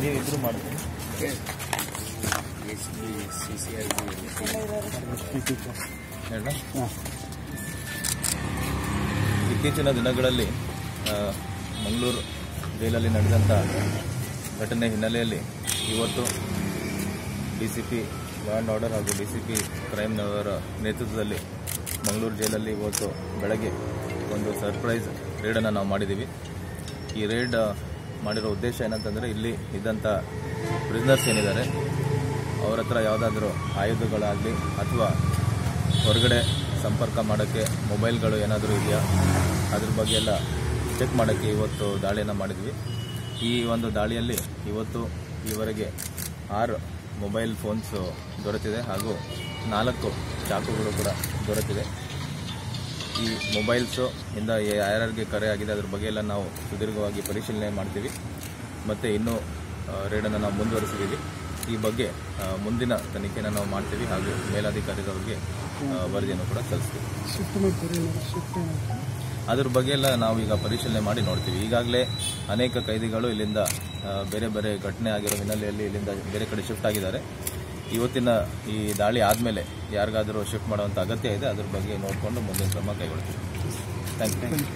ನೀವು ಇದ್ರು ಮಾಡ್ತೀವಿ ಸಿ ಸಿ ಐ ಇತ್ತೀಚಿನ ದಿನಗಳಲ್ಲಿ ಮಂಗಳೂರು ಜೈಲಲ್ಲಿ ನಡೆದಂಥ ಘಟನೆ ಹಿನ್ನೆಲೆಯಲ್ಲಿ ಇವತ್ತು D C P law and order ಹಾಗೂ ಡಿ ಸಿ ಪಿ ಕ್ರೈಮ್ನವರ ನೇತೃತ್ವದಲ್ಲಿ ಮಂಗಳೂರು ಜೈಲಲ್ಲಿ ಇವತ್ತು ಬೆಳಗ್ಗೆ ಒಂದು ಸರ್ಪ್ರೈಸ್ ರೇಡನ್ನು ನಾವು ಮಾಡಿದ್ದೀವಿ ಈ ರೇಡ್ ಮಾಡಿರೋ ಉದ್ದೇಶ ಏನಂತಂದರೆ ಇಲ್ಲಿ ಇದ್ದಂಥ ಪ್ರಿಸ್ನರ್ಸ್ ಏನಿದ್ದಾರೆ, ಅವ್ರ ಹತ್ರ ಯಾವುದಾದ್ರೂ ಆಯುಧಗಳಾಗಲಿ ಅಥವಾ ಹೊರಗಡೆ ಸಂಪರ್ಕ ಮಾಡೋಕ್ಕೆ ಮೊಬೈಲ್ಗಳು ಏನಾದರೂ ಇದೆಯಾ, ಅದ್ರ ಬಗ್ಗೆ ಎಲ್ಲ ಚೆಕ್ ಮಾಡೋಕ್ಕೆ ಇವತ್ತು ದಾಳಿಯನ್ನು ಮಾಡಿದ್ವಿ. ಈ ಒಂದು ದಾಳಿಯಲ್ಲಿ ಇವತ್ತು ಈವರೆಗೆ ಆರು ಮೊಬೈಲ್ ಫೋನ್ಸು ದೊರೆತಿದೆ ಹಾಗೂ ನಾಲ್ಕು ಚಾಕುಗಳು ಕೂಡ ದೊರೆತಿದೆ ಈ ಮೊಬೈಲ್ಸು ಇಂದ ಯಾರ್ಯಾರಿಗೆ ಕರೆ ಆಗಿದೆ. ಅದ್ರ ಬಗ್ಗೆ ಎಲ್ಲ ನಾವು ಸುದೀರ್ಘವಾಗಿ ಪರಿಶೀಲನೆ ಮಾಡ್ತೀವಿ. ಮತ್ತು ಇನ್ನೂ ರೇಡನ್ನು ನಾವು ಮುಂದುವರಿಸಿದ್ದೀವಿ. ಈ ಬಗ್ಗೆ ಮುಂದಿನ ತನಿಖೆಯನ್ನು ನಾವು ಮಾಡ್ತೀವಿ ಹಾಗೂ ಮೇಲಾಧಿಕಾರಿಗಳಿಗೆ ವರದಿಯನ್ನು ಕೂಡ ಶಿಫ್ಟ್ ಅದ್ರ ಬಗ್ಗೆ ಎಲ್ಲ ನಾವು ಈಗ ಪರಿಶೀಲನೆ ಮಾಡಿ ನೋಡ್ತೀವಿ. ಈಗಾಗಲೇ ಅನೇಕ ಕೈದಿಗಳು ಇಲ್ಲಿಂದ ಬೇರೆ ಬೇರೆ ಘಟನೆ ಆಗಿರೋ ಹಿನ್ನೆಲೆಯಲ್ಲಿ ಇಲ್ಲಿಂದ ಬೇರೆ ಕಡೆ ಶಿಫ್ಟ್ ಆಗಿದ್ದಾರೆ. ಇವತ್ತಿನ ಈ ದಾಳಿ ಆದಮೇಲೆ ಯಾರಿಗಾದರೂ ಶಿಫ್ಟ್ ಮಾಡುವಂಥ ಅಗತ್ಯ ಇದೆ, ಅದ್ರ ಬಗ್ಗೆ ನೋಡಿಕೊಂಡು ಮುಂದಿನ ಕ್ರಮ ಕೈಗೊಳ್ತೀವಿ ಥ್ಯಾಂಕ್ ಯು